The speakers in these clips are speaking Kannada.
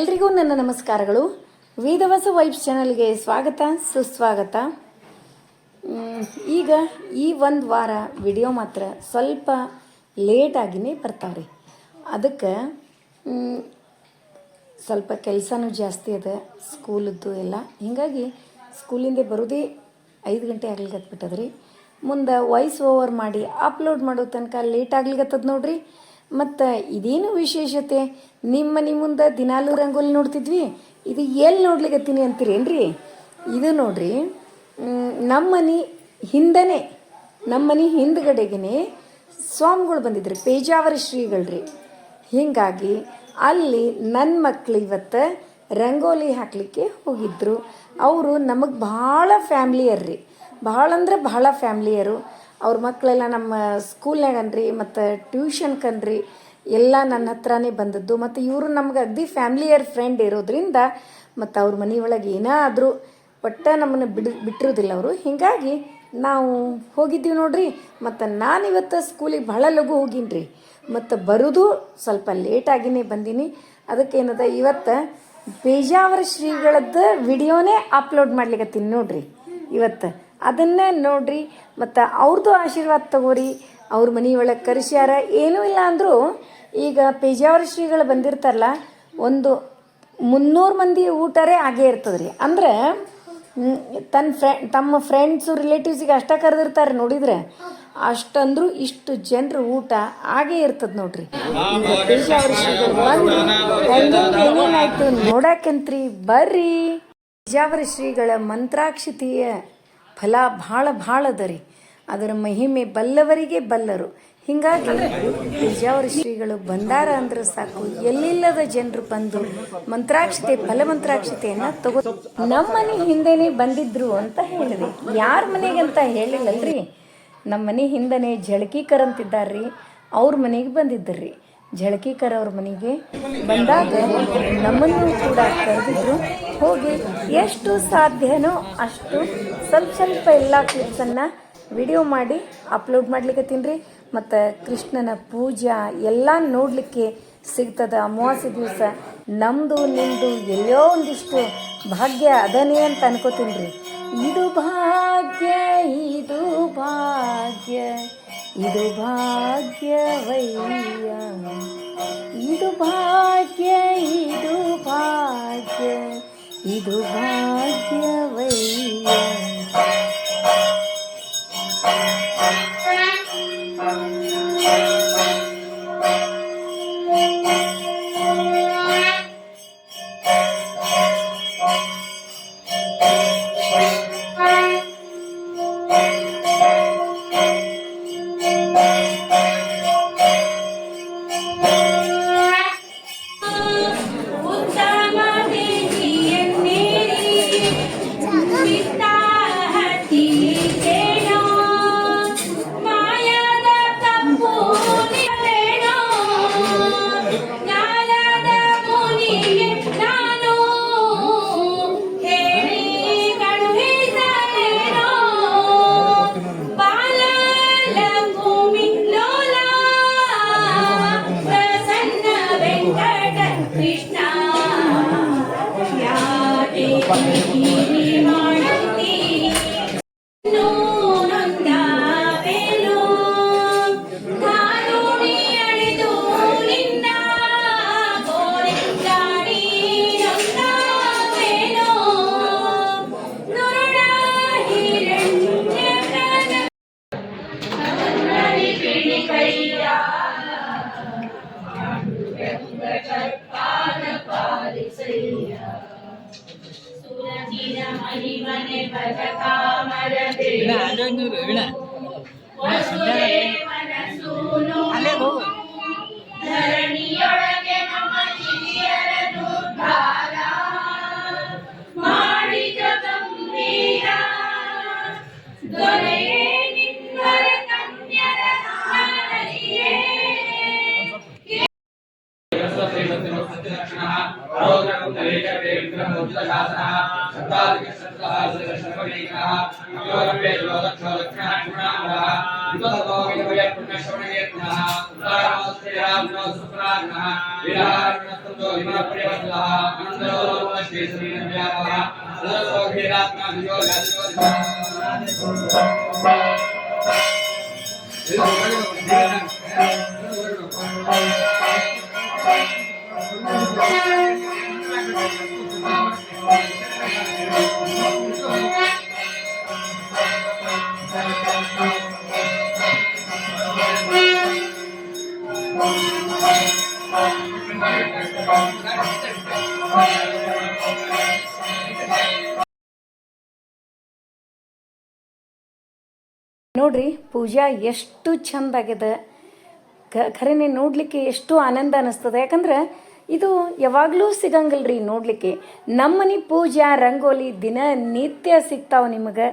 ಎಲ್ರಿಗೂ ನನ್ನ ನಮಸ್ಕಾರಗಳು. ವೇದವಾಸ ವೈಬ್ಸ್ ಚಾನಲ್ಗೆ ಸ್ವಾಗತ, ಸುಸ್ವಾಗತ. ಈಗ ಈ ಒಂದು ವಾರ ವಿಡಿಯೋ ಮಾತ್ರ ಸ್ವಲ್ಪ ಲೇಟಾಗಿನೇ ಬರ್ತಾವ್ರಿ. ಅದಕ್ಕೆ ಸ್ವಲ್ಪ ಕೆಲಸನೂ ಜಾಸ್ತಿ ಅದ, ಸ್ಕೂಲದ್ದು ಎಲ್ಲ. ಹೀಗಾಗಿ ಸ್ಕೂಲಿಂದ ಬರೋದೇ ಐದು ಗಂಟೆ ಆಗ್ಲಿಕತ್ಬಿಟ್ಟದ್ರಿ. ಮುಂದೆ ವಾಯ್ಸ್ ಓವರ್ ಮಾಡಿ ಅಪ್ಲೋಡ್ ಮಾಡೋ ತನಕ ಲೇಟ್ ಆಗ್ಲಿಕತ್ತದ ನೋಡ್ರಿ. ಮತ್ತು ಇದೇನು ವಿಶೇಷತೆ? ನಿಮ್ಮ ಮನೆ ಮುಂದೆ ದಿನಾಲು ರಂಗೋಲಿ ನೋಡ್ತಿದ್ವಿ. ಇದು ಎಲ್ಲಿ ನೋಡ್ಲಿಕತ್ತೀನಿ ಅಂತೀರೇನ್ರಿ? ಇದು ನೋಡ್ರಿ ನಮ್ಮ ಮನೆ ಹಿಂದನೇ, ನಮ್ಮ ಮನೆ ಹಿಂದ್ಗಡೆಗೆ ಸ್ವಾಮಿಗಳು ಬಂದಿದ್ರು, ಪೇಜಾವರ ಶ್ರೀಗಳ್ರಿ. ಹೀಗಾಗಿ ಅಲ್ಲಿ ನನ್ನ ಮಕ್ಳು ಇವತ್ತು ರಂಗೋಲಿ ಹಾಕಲಿಕ್ಕೆ ಹೋಗಿದ್ರು. ಅವರು ನಮಗೆ ಭಾಳ ಫ್ಯಾಮ್ಲಿಯರ್ ರೀ ಭಾಳ ಅಂದ್ರೆ ಭಾಳ ಫ್ಯಾಮ್ಲಿಯರು. ಅವ್ರ ಮಕ್ಕಳೆಲ್ಲ ನಮ್ಮ ಸ್ಕೂಲ್ನಾಗನ್ರಿ ಮತ್ತು ಟ್ಯೂಷನ್ಕನ್ರಿ ಎಲ್ಲ ನನ್ನ ಹತ್ರನೇ ಬಂದದ್ದು. ಮತ್ತು ಇವರು ನಮ್ಗೆ ಅಗ್ದಿ ಫ್ಯಾಮ್ಲಿಯರ್ ಫ್ರೆಂಡ್ ಇರೋದ್ರಿಂದ, ಮತ್ತು ಅವ್ರ ಮನೆಯೊಳಗೆ ಏನಾದರೂ ಒಟ್ಟು ನಮ್ಮನ್ನು ಬಿಡ್, ಬಿಟ್ಟಿರೋದಿಲ್ಲ ಅವರು. ಹೀಗಾಗಿ ನಾವು ಹೋಗಿದ್ದೀವಿ ನೋಡ್ರಿ, ಮತ್ತು ನಾನು ಇವತ್ತು ಸ್ಕೂಲಿಗೆ ಭಾಳ ಲಘು ಹೋಗೀನಿ ರೀ ಮತ್ತು ಬರೋದು ಸ್ವಲ್ಪ ಲೇಟಾಗಿನೇ ಬಂದೀನಿ. ಅದಕ್ಕೇನದ ಇವತ್ತು ಬೇಜಾವರ ಶ್ರೀಗಳದ್ದು ವಿಡಿಯೋನೇ ಅಪ್ಲೋಡ್ ಮಾಡ್ಲಿಕ್ಕೆ ನೋಡ್ರಿ. ಇವತ್ತು ಅದನ್ನೇ ನೋಡ್ರಿ ಮತ್ತು ಅವ್ರದ್ದು ಆಶೀರ್ವಾದ ತಗೋರಿ. ಅವ್ರ ಮನೆಯೊಳಗೆ ಕರೆಸ್ಯಾರ. ಏನೂ ಇಲ್ಲ ಅಂದರೂ ಈಗ ಪೇಜಾವರ ಶ್ರೀಗಳು ಬಂದಿರ್ತಾರಲ್ಲ ಒಂದು ಮುನ್ನೂರು ಮಂದಿ ಊಟರೇ ಆಗೇ ಇರ್ತದ್ರಿ. ಅಂದ್ರೆ ಮ್, ತನ್ನ ಫ್ರೆ ತಮ್ಮ ಫ್ರೆಂಡ್ಸು ರಿಲೇಟಿವ್ಸಿಗೆ ಅಷ್ಟ ಕರೆದಿರ್ತಾರೆ ನೋಡಿದ್ರೆ ಅಷ್ಟಂದ್ರು ಇಷ್ಟು ಜನರು ಊಟ ಆಗೇ ಇರ್ತದ ನೋಡ್ರಿ. ಏನೇನಾಯ್ತು ನೋಡಕ್ಕಂತ್ರಿ ಬರ್ರಿ. ಪೇಜಾವರ ಶ್ರೀಗಳ ಮಂತ್ರಾಕ್ಷತೆಯ ಫಲ ಭಾಳ ಭಾಳ ಅದ ರೀ. ಅದರ ಮಹಿಮೆ ಬಲ್ಲವರಿಗೆ ಬಲ್ಲರು. ಹಿಂಗಾಗಿ ಪೇಜಾವರ ಶ್ರೀಗಳು ಬಂದಾರ ಅಂದ್ರೆ ಸಾಕು. ಎಲ್ಲಿಲ್ಲದ ಜನರು ಬಂದು ಮಂತ್ರಾಕ್ಷತೆ ಫಲಮಂತ್ರಾಕ್ಷತೆಯನ್ನ ತಗೋ ನಮ್ಮ ಮನೆ ಹಿಂದೆನೆ ಬಂದಿದ್ರು ಅಂತ ಹೇಳಿದೆ. ಯಾರ ಮನೆಗೆ ಅಂತ ಹೇಳಿಲ್ಲಲ್ರಿ. ನಮ್ಮ ಮನೆ ಹಿಂದನೆ ಜಳಕಿಕರ್ ಅಂತಿದ್ದಾರ್ರಿ. ಅವ್ರ ಮನೆಗೆ ಬಂದಿದ್ದರ್ರಿ ಜಳಕಿಕರ್ ಅವ್ರ ಮನೆಗೆ ಬಂದಾಗ ನಮ್ಮನ್ನು ಕೂಡ ಕರೆದಿದ್ರು. ಹೋಗಿ ಎಷ್ಟು ಸಾಧ್ಯನೋ ಅಷ್ಟು ಸ್ವಲ್ಪ ಸ್ವಲ್ಪ ಎಲ್ಲ ಕ್ಲಿಪ್ಸನ್ನು ವಿಡಿಯೋ ಮಾಡಿ ಅಪ್ಲೋಡ್ ಮಾಡ್ಲಿಕ್ಕೆ ರೀ ಮತ್ತು ಕೃಷ್ಣನ ಪೂಜಾ ಎಲ್ಲ ನೋಡಲಿಕ್ಕೆ ಸಿಗ್ತದ ಅಮಾವಾಸ್ಯೆ ದಿವಸ. ನಮ್ಮದು ನಿಮ್ಮದು ಎಲ್ಲೋ ಒಂದಿಷ್ಟು ಭಾಗ್ಯ ಅದನೇ ಅಂತ ಅನ್ಕೋತೀನಿ ರೀ ಇದು ಭಾಗ್ಯ ಇದು ಭಾಗ್ಯ. ಇದು ಭಾಗ್ಯವಯ್ಯ. ಇದು ಭಾಗ್ಯ ಇದು ಭಾಗ್ಯ ಇದು ಭಾಗ್ಯವಯ್ಯ. सर्वे विक्रमोज्जलशासनः सत्ताधिकसप्तसहस्रश्रवणीकः अम्बोरम्बे लोलक्षोलक्षणाक्षुणामः विपदतो विभयपुण्यश्रवणयत्नः उत्तरामोत्तरामोत्सुप्राग्नः विरारणस्तुतो विमलप्रियवत्लः अनन्तरोपश्रीसमीनव्यापः सदसोभिरात्मा विजोगादिवत्सः Thank you. ನೋಡ್ರಿ, ಪೂಜಾ ಎಷ್ಟು ಚಂದ ಆಗ್ಯದ ಕ, ಖರೇನೆ ನೋಡಲಿಕ್ಕೆ ಎಷ್ಟು ಆನಂದ ಅನ್ನಿಸ್ತದೆ ಯಾಕಂದ್ರೆ ಇದು ಯಾವಾಗಲೂ ಸಿಗಂಗಿಲ್ಲ ರೀ ನೋಡಲಿಕ್ಕೆ. ನಮ್ಮನೆ ಪೂಜಾ ರಂಗೋಲಿ ದಿನ ನಿತ್ಯ ಸಿಗ್ತಾವೆ ನಿಮಗೆ.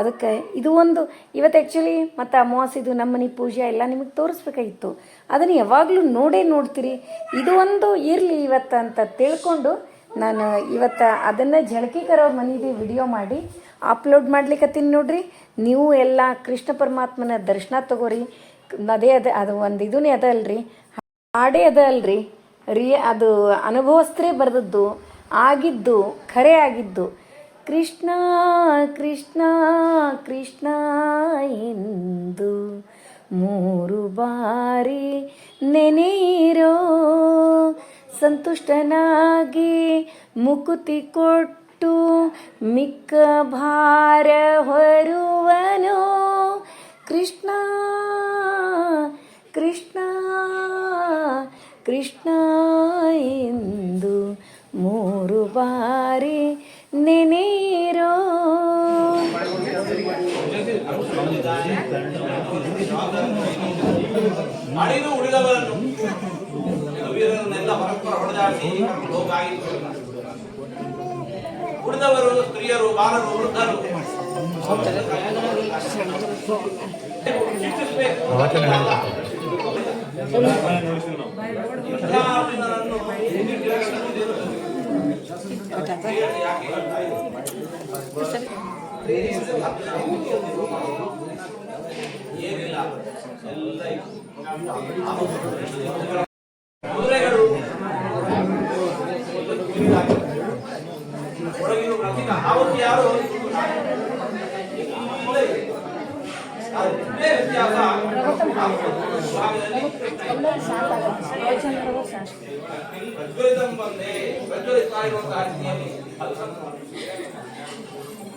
ಅದಕ್ಕೆ ಇದು ಒಂದು, ಇವತ್ತು ಆ್ಯಕ್ಚುಲಿ ಮತ್ತು ಅಮಾವಾಸ್ಯದು ನಮ್ಮನೆ ಪೂಜೆ ಎಲ್ಲ ನಿಮಗೆ ತೋರಿಸ್ಬೇಕಾಗಿತ್ತು. ಅದನ್ನು ಯಾವಾಗಲೂ ನೋಡೇ ನೋಡ್ತೀರಿ. ಇದು ಒಂದು ಇರಲಿ ಇವತ್ತು ಅಂತ ತಿಳ್ಕೊಂಡು ನಾನು ಇವತ್ತು ಅದನ್ನು ಜಳಕಿಕರ ಅವ್ರ ಮನೇದು ವಿಡಿಯೋ ಮಾಡಿ ಅಪ್ಲೋಡ್ ಮಾಡ್ಲಿಕ್ಕತ್ತೀನಿ ನೋಡ್ರಿ. ನೀವು ಎಲ್ಲ ಕೃಷ್ಣ ಪರಮಾತ್ಮನ ದರ್ಶನ ತಗೋರಿ. ಅದೇ ಅದ, ಅದು ಒಂದು ಇದೂ ಅದ ಅಲ್ರಿ. ಹಾಡೇ ಅದ ಅಲ್ರಿ. ರೀ, ಅದು ಅನುಭವಸ್ತ್ರೇ ಬರೆದದ್ದು, ಆಗಿದ್ದು, ಖರೆ ಆಗಿದ್ದು. ಕೃಷ್ಣ ಕೃಷ್ಣ ಕೃಷ್ಣ ಎಂದು ಮೂರು ಬಾರಿ ನೆನೆಯಿರೋ ಸಂತುಷ್ಟನಾಗಿ ಮುಕುತಿ ಕೊಟ್ಟು ಮಿಕ್ಕ ಭಾರ ಹೊರುವನು. ಕೃಷ್ಣ ಕೃಷ್ಣ ಕೃಷ್ಣ ಎಂದು ಮೂರು ಬಾರಿ ನೆನೆಯಿರೋ. ಮಾಡಿದ್ರು ಉಳಿದವರನ್ನು ವೀರರನ್ನೆಲ್ಲ ಪರಸ್ಪರ ಹೊಡೆದಾಡಿ ಹೋಗಾಗಿ ಉಳಿದವರು ಸ್ತ್ರೀಯರು ಬಾಲರು ವೃದ್ಧರು. ಏನಿಲ್ಲ ಎಲ್ಲ ಸಂಭ್ರಮ.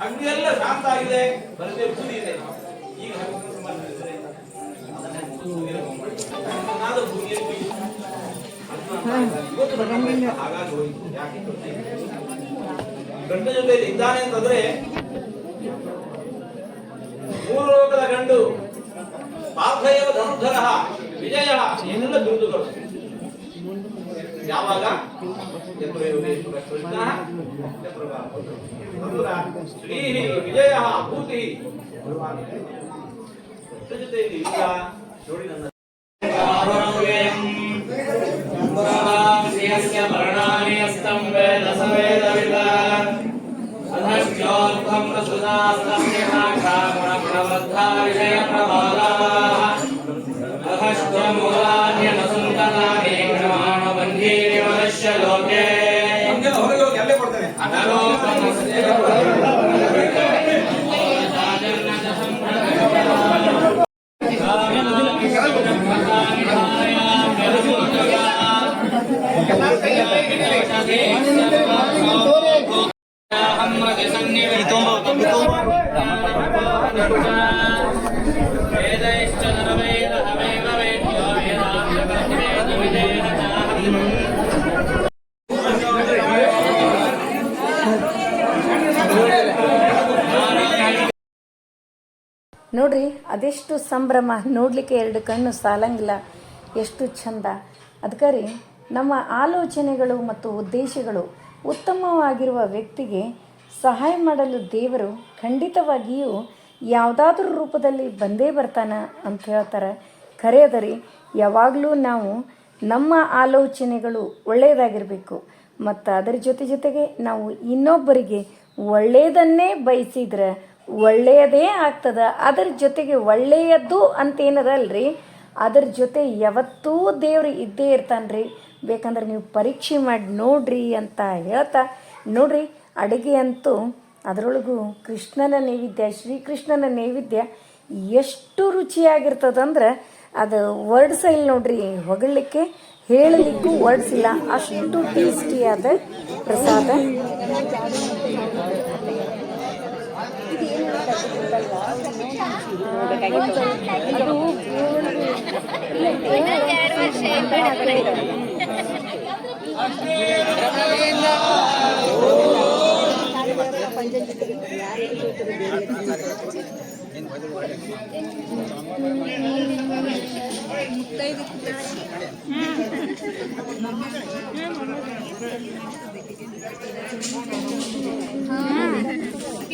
ಅಗ್ನಿಯೆಲ್ಲ ಶಾಂತ ಆಗಿದೆ ಬರದೆ ಇದೆ ಈಗ ಗಂಡ ಜೊತೆಯಲ್ಲಿ ಇದ್ದಾನೆ ಅಂತಂದ್ರೆ ಮೂರು ಲೋಕದ ಗಂಡು ಪಾರ್ಥಯವ ಧನುರ್ಧರ ವಿಜಯ ಏನೆಲ್ಲ ಬಿರುದುಗಳು ಯಾವಾಗ ಯತ್ರ ಯೋಗೇಶ್ವರ ಕೃಷ್ಣ ಯತ್ರ ಮಧುರ ಶ್ರೀ ವಿಜಯ ಭೂತಿ ಭಗವಾನ್ ಕೃಷ್ಣ ಜೊತೆಯಲ್ಲಿ ಈಗ ನೋಡಿ ನನ್ನ ನಮ್ಗೆಲ್ಲ ನೋಡ್ರಿ, ಅದೆಷ್ಟು ಸಂಭ್ರಮ. ನೋಡಲಿಕ್ಕೆ ಎರಡು ಕಣ್ಣು ಸಾಲಂಗಿಲ್ಲ. ಎಷ್ಟು ಚಂದ ಅದಕ್ಕೆ ನಮ್ಮ ಆಲೋಚನೆಗಳು ಮತ್ತು ಉದ್ದೇಶಗಳು ಉತ್ತಮವಾಗಿರುವ ವ್ಯಕ್ತಿಗೆ ಸಹಾಯ ಮಾಡಲು ದೇವರು ಖಂಡಿತವಾಗಿಯೂ ಯಾವುದಾದ್ರೂ ರೂಪದಲ್ಲಿ ಬಂದೇ ಬರ್ತಾನ ಅಂತ ಹೇಳ್ತಾರೆ. ಖರೆ ಅದ ರೀ, ಯಾವಾಗಲೂ ನಾವು ನಮ್ಮ ಆಲೋಚನೆಗಳು ಒಳ್ಳೆಯದಾಗಿರಬೇಕು. ಮತ್ತು ಅದರ ಜೊತೆ ಜೊತೆಗೆ ನಾವು ಇನ್ನೊಬ್ಬರಿಗೆ ಒಳ್ಳೆಯದನ್ನೇ ಬಯಸಿದ್ರೆ ಒಳ್ಳೆಯದೇ ಆಗ್ತದ. ಅದರ ಜೊತೆಗೆ ಒಳ್ಳೆಯದ್ದು ಅಂತೇನದಲ್ರಿ ಅದರ ಜೊತೆ ಯಾವತ್ತೂ ದೇವ್ರು ಇದ್ದೇ ಇರ್ತಾನ್ರಿ. ಬೇಕಂದ್ರೆ ನೀವು ಪರೀಕ್ಷೆ ಮಾಡಿ ನೋಡ್ರಿ ಅಂತ ಹೇಳ್ತಾ. ನೋಡ್ರಿ, ಅಡುಗೆ ಅಂತೂ ಅದರೊಳಗೂ ಕೃಷ್ಣನ ನೈವೇದ್ಯ, ಶ್ರೀಕೃಷ್ಣನ ನೈವೇದ್ಯ ಎಷ್ಟು ರುಚಿಯಾಗಿರ್ತದಂದ್ರೆ ಅದು ವರ್ಡ್ಸ್ ಇಲ್ಲ ನೋಡ್ರಿ, ಹೊಗಳಲಿಕ್ಕೆ ಹೇಳಲಿಕ್ಕೂ ವರ್ಡ್ಸ್ ಇಲ್ಲ. ಅಷ್ಟು ಟೇಸ್ಟಿಯಾದ ಪ್ರಸಾದ. ಇದೇನು ತಗ್ಗಿದ್ದಲ್ವಾ ಅದು ಪಂಚಾಯತ್ ಮುತ್ತೈದು